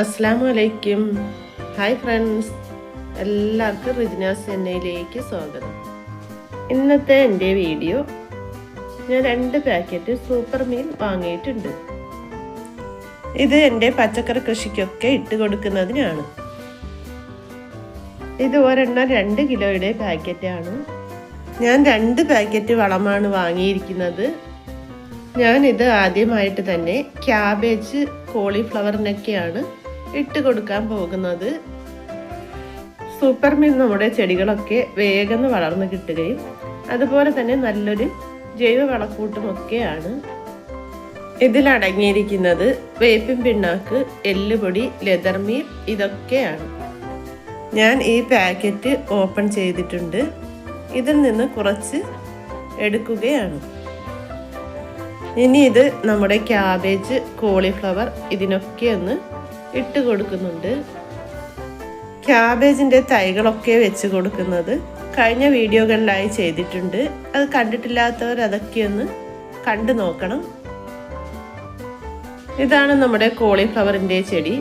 അസ്സാം വലൈക്കും hi friends. എല്ലാവർക്കും റിജിനാസ് ചെന്നൈയിലേക്ക് സ്വാഗതം. ഇന്നത്തെ എന്റെ വീഡിയോ ഞാൻ രണ്ട് പാക്കറ്റ് സൂപ്പർ മീൽ വാങ്ങിയിട്ടുണ്ട്. ഇത് എന്റെ പച്ചക്കറി കൃഷിക്കൊക്കെ ഇട്ട് കൊടുക്കുന്നതിനാണ്. ഇത് ഒരെണ്ണം രണ്ട് കിലോയുടെ പാക്കറ്റാണ്. ഞാൻ രണ്ട് പാക്കറ്റ് വളമാണ് വാങ്ങിയിരിക്കുന്നത്. ഞാനിത് ആദ്യമായിട്ട് തന്നെ ക്യാബേജ് കോളിഫ്ലവറിനൊക്കെയാണ് ഇട്ട് കൊടുക്കാൻ പോകുന്നത്. സൂപ്പർ മീൻ നമ്മുടെ ചെടികളൊക്കെ വേഗം വളർന്നു കിട്ടുകയും അതുപോലെ തന്നെ നല്ലൊരു ജൈവ വളക്കൂട്ടുമൊക്കെയാണ്. ഇതിലടങ്ങിയിരിക്കുന്നത് വേപ്പിൻ പിണ്ണാക്ക് എല്ലുപൊടി ലെതർ മീൽ ഇതൊക്കെയാണ്. ഞാൻ ഈ പാക്കറ്റ് ഓപ്പൺ ചെയ്തിട്ടുണ്ട്. ഇതിൽ നിന്ന് കുറച്ച് എടുക്കുകയാണ്. ഇനി ഇത് നമ്മുടെ ക്യാബേജ് കോളിഫ്ലവർ ഇതിനൊക്കെ ഒന്ന് ഇട്ട് കൊടുക്കുന്നുണ്ട്. ക്യാബേജിന്റെ തൈകളൊക്കെ വെച്ച് കൊടുക്കുന്നത് കഴിഞ്ഞ വീഡിയോകളിലായി ചെയ്തിട്ടുണ്ട്. അത് കണ്ടിട്ടില്ലാത്തവർ അതൊക്കെ ഒന്ന് കണ്ടു നോക്കണം. ഇതാണ് നമ്മുടെ കോളിഫ്ലവറിന്റെ ചെടി.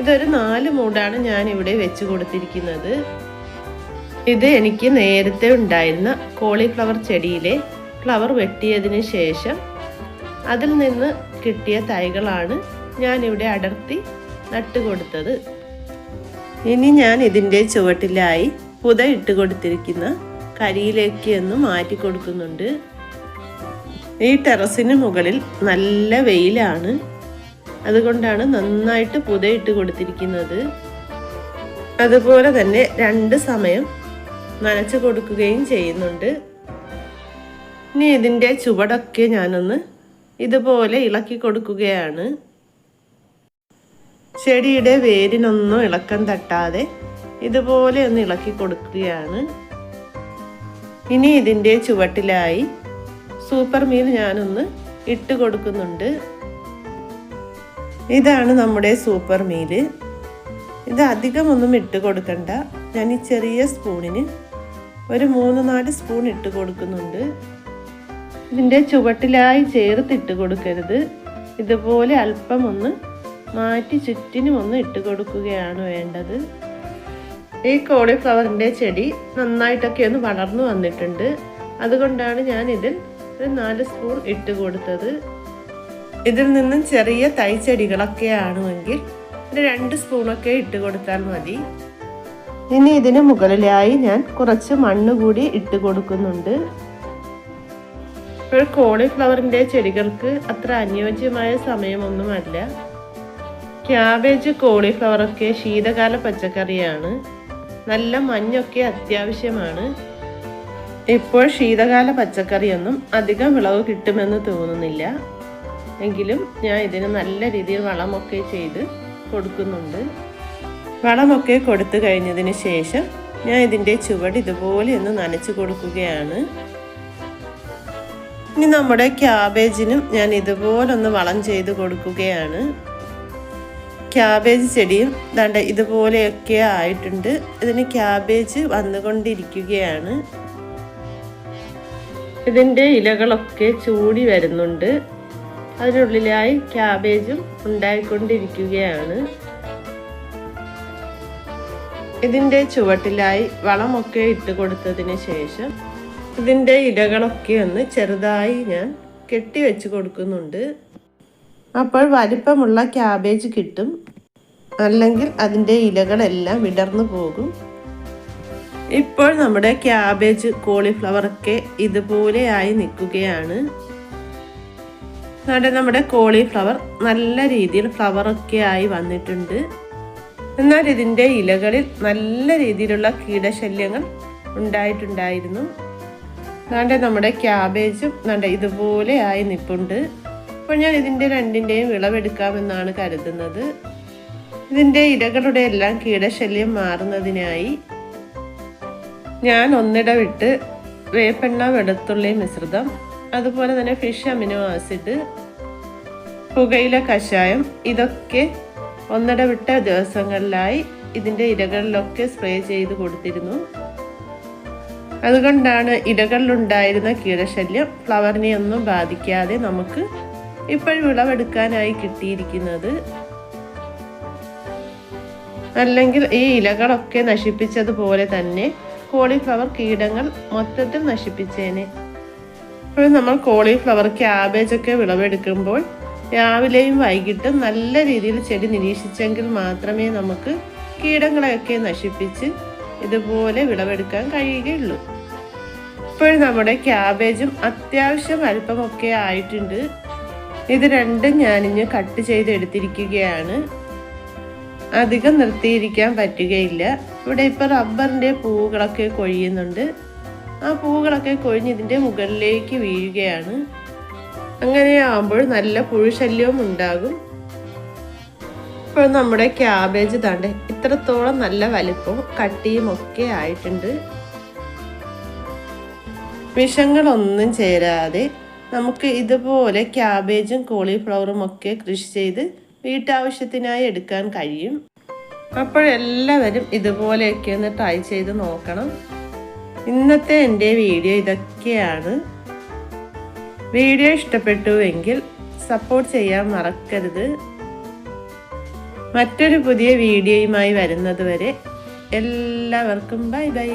ഇതൊരു നാല് മൂടാണ് ഞാൻ ഇവിടെ വെച്ച് കൊടുത്തിരിക്കുന്നത്. ഇത് എനിക്ക് നേരത്തെ ഉണ്ടായിരുന്ന കോളിഫ്ലവർ ചെടിയിലെ ഫ്ലവർ വെട്ടിയതിന് ശേഷം അതിൽ നിന്ന് കിട്ടിയ തൈകളാണ് ഞാൻ ഇവിടെ അടർത്തി നട്ടുകൊടുത്തത് ഇനി ഞാൻ ഇതിന്റെ ചുവട്ടിലായി പുത ഇട്ട് കൊടുത്തിരിക്കുന്ന കരിയിലേക്ക് ഒന്ന് മാറ്റി കൊടുക്കുന്നുണ്ട്. ഈ ടെറസിന് മുകളിൽ നല്ല വെയിലാണ്. അതുകൊണ്ടാണ് നന്നായിട്ട് പുതയിട്ട് കൊടുത്തിരിക്കുന്നത്. അതുപോലെ തന്നെ രണ്ട് സമയം നനച്ചു കൊടുക്കുകയും ചെയ്യുന്നുണ്ട്. ഇനി ഇതിന്റെ ചുവടൊക്കെ ഞാനൊന്ന് ഇതുപോലെ ഇളക്കി കൊടുക്കുകയാണ്. ചെടിയുടെ വേരിനൊന്നും ഇളക്കം തട്ടാതെ ഇതുപോലെ ഒന്ന് ഇളക്കി കൊടുക്കുകയാണ്. ഇനി ഇതിന്റെ ചുവട്ടിലായി സൂപ്പർ മീൻ ഞാനൊന്ന് ഇട്ട് കൊടുക്കുന്നുണ്ട്. ഇതാണ് നമ്മുടെ സൂപ്പർ മീൽ ഇത് അധികമൊന്നും ഇട്ട് കൊടുക്കണ്ട. ഞാൻ ഈ ചെറിയ സ്പൂണിന് ഒരു മൂന്ന് നാല് സ്പൂൺ ഇട്ട് കൊടുക്കുന്നുണ്ട്. ഇതിന്റെ ചുവട്ടിലായി ചേർത്തിട്ട് കൊടുക്കരുത്. ഇതുപോലെ അല്പം ഒന്ന് മാറ്റി ചുറ്റിനും ഒന്ന് ഇട്ട് കൊടുക്കുകയാണ് വേണ്ടത്. ഈ കോളിഫ്ലവറിന്റെ ചെടി നന്നായിട്ടൊക്കെ ഒന്ന് വളർന്നു വന്നിട്ടുണ്ട്. അതുകൊണ്ടാണ് ഞാൻ ഇതിൽ ഒരു നാല് സ്പൂൺ ഇട്ട് കൊടുത്തത്. ഇതിൽ നിന്നും ചെറിയ തൈ ചെടികളൊക്കെ ആണെങ്കിൽ ഒരു രണ്ട് സ്പൂണൊക്കെ ഇട്ട് കൊടുത്താൽ മതി. ഇനി ഇതിന് മുകളിലായി ഞാൻ കുറച്ച് മണ്ണ് കൂടി ഇട്ട് കൊടുക്കുന്നുണ്ട്. ഇപ്പോൾ കോളിഫ്ലവറിന്റെ ചെടികൾക്ക് അത്ര അനുയോജ്യമായ സമയമൊന്നുമല്ല. ക്യാബേജ് കോളിഫ്ലവറൊക്കെ ശീതകാല പച്ചക്കറിയാണ്. നല്ല മഞ്ഞൊക്കെ അത്യാവശ്യമാണ്. ഇപ്പോൾ ശീതകാല പച്ചക്കറിയൊന്നും അധികം വിളവ് കിട്ടുമെന്ന് തോന്നുന്നില്ല. എങ്കിലും ഞാൻ ഇതിന് നല്ല രീതിയിൽ വളമൊക്കെ ചെയ്ത് കൊടുക്കുന്നുണ്ട്. വളമൊക്കെ കൊടുത്തു കഴിഞ്ഞതിന് ശേഷം ഞാൻ ഇതിന്റെ ചുവട് ഇതുപോലെ ഒന്ന് നനച്ചു കൊടുക്കുകയാണ്. ഇനി നമ്മുടെ ക്യാബേജിനും ഞാൻ ഇതുപോലൊന്ന് വളം ചെയ്ത് കൊടുക്കുകയാണ്. ക്യാബേജ് ചെടിയും ദാണ്ട ഇതുപോലെയൊക്കെ ആയിട്ടുണ്ട്. ഇതിന് ക്യാബേജ് വന്നുകൊണ്ടിരിക്കുകയാണ്. ഇതിന്റെ ഇലകളൊക്കെ ചൂടി വരുന്നുണ്ട്. അതിനുള്ളിലായി ക്യാബേജും ഉണ്ടായിക്കൊണ്ടിരിക്കുകയാണ്. ഇതിന്റെ ചുവട്ടിലായി വളമൊക്കെ ഇട്ട് കൊടുത്തതിന് ശേഷം ഇതിന്റെ ഇലകളൊക്കെ ഒന്ന് ചെറുതായി ഞാൻ കെട്ടി വെച്ച് കൊടുക്കുന്നുണ്ട്. അപ്പോൾ വലിപ്പമുള്ള ക്യാബേജ് കിട്ടും. അല്ലെങ്കിൽ അതിന്റെ ഇലകളെല്ലാം വിടർന്നു പോകും. ഇപ്പോൾ നമ്മുടെ ക്യാബേജ് കോളിഫ്ലവറൊക്കെ ഇതുപോലെയായി നിൽക്കുകയാണ്. അവിടെ നമ്മുടെ കോളിഫ്ലവർ നല്ല രീതിയിൽ ഫ്ലവറൊക്കെ ആയി വന്നിട്ടുണ്ട്. എന്നാൽ ഇതിന്റെ ഇലകളിൽ നല്ല രീതിയിലുള്ള കീടശല്യങ്ങൾ ഉണ്ടായിട്ടുണ്ടായിരുന്നു. നമ്മുടെ ക്യാബേജും നല്ല ഇതുപോലെ ആയി നിൽപ്പുണ്ട് അപ്പോൾ ഞാൻ ഇതിന്റെ രണ്ടിന്റെയും വിളവെടുക്കാമെന്നാണ് കരുതുന്നത്. ഇതിന്റെ ഇലകളുടെ എല്ലാം കീടശല്യം മാറുന്നതിനായി ഞാൻ ഒന്നിട വിട്ട് വേപ്പെണ്ണ വെളുത്തുള്ളി മിശ്രിതം അതുപോലെ തന്നെ ഫിഷ് അമിനോ ആസിഡ് പുകയില കഷായം ഇതൊക്കെ ഒന്നിട വിട്ട ദിവസങ്ങളിലായി ഇതിന്റെ ഇലകളിലൊക്കെ സ്പ്രേ ചെയ്ത് കൊടുത്തിരുന്നു. അതുകൊണ്ടാണ് ഇലകളിലുണ്ടായിരുന്ന കീടശല്യം ഫ്ലവറിനെ ഒന്നും ബാധിക്കാതെ നമുക്ക് ഇപ്പോൾ വിളവെടുക്കാനായി കിട്ടിയിരിക്കുന്നത്. അല്ലെങ്കിൽ ഈ ഇലകളൊക്കെ നശിപ്പിച്ചതുപോലെ തന്നെ കോളിഫ്ലവർ കീടങ്ങൾ മൊത്തത്തിൽ നശിപ്പിച്ചേനെ. ഇപ്പോൾ നമ്മൾ കോളിഫ്ലവർ ക്യാബേജ് ഒക്കെ വിളവെടുക്കുമ്പോൾ രാവിലെയും വൈകിട്ടും നല്ല രീതിയിൽ ചെടി നിരീക്ഷിച്ചെങ്കിൽ മാത്രമേ നമുക്ക് കീടങ്ങളെയൊക്കെ നശിപ്പിച്ച് ഇതുപോലെ വിളവെടുക്കാൻ കഴിയുകയുള്ളൂ. ഇപ്പോൾ നമ്മുടെ ക്യാബേജും അത്യാവശ്യം അല്പമൊക്കെ ആയിട്ടുണ്ട്. ഇത് രണ്ടും ഞാനിഞ്ഞ് കട്ട് ചെയ്ത് എടുത്തിരിക്കുകയാണ് അധികം നിർത്തിയിരിക്കാൻ പറ്റുകയില്ല. ഇവിടെ ഇപ്പോൾ റബ്ബറിന്റെ പൂവുകളൊക്കെ കൊഴിയുന്നുണ്ട്. ആ പൂവുകളൊക്കെ കൊഴിഞ്ഞ് ഇതിന്റെ മുകളിലേക്ക് വീഴുകയാണ്. അങ്ങനെ അങ്ങനെയാകുമ്പോൾ നല്ല പുഴുശല്യവും ഉണ്ടാകും. ഇപ്പോൾ നമ്മുടെ ക്യാബേജ് താണ്ട് ഇത്രത്തോളം നല്ല വലിപ്പവും കട്ടിയും ഒക്കെ ആയിട്ടുണ്ട്. വിഷങ്ങളൊന്നും ചേരാതെ നമുക്ക് ഇതുപോലെ ക്യാബേജും കോളിഫ്ലവറും ഒക്കെ കൃഷി ചെയ്ത് വീട്ടാവശ്യത്തിനായി എടുക്കാൻ കഴിയും. അപ്പോഴെല്ലാവരും ഇതുപോലെയൊക്കെ ഒന്ന് ട്രൈ ചെയ്ത് നോക്കണം. ഇന്നത്തെ എന്റെ വീഡിയോ ഇതൊക്കെയാണ്. വീഡിയോ ഇഷ്ടപ്പെട്ടുവെങ്കിൽ സപ്പോർട്ട് ചെയ്യാൻ മറക്കരുത്. മറ്റൊരു പുതിയ വീഡിയോയുമായി വരുന്നത് വരെ എല്ലാവർക്കും ബൈ ബൈ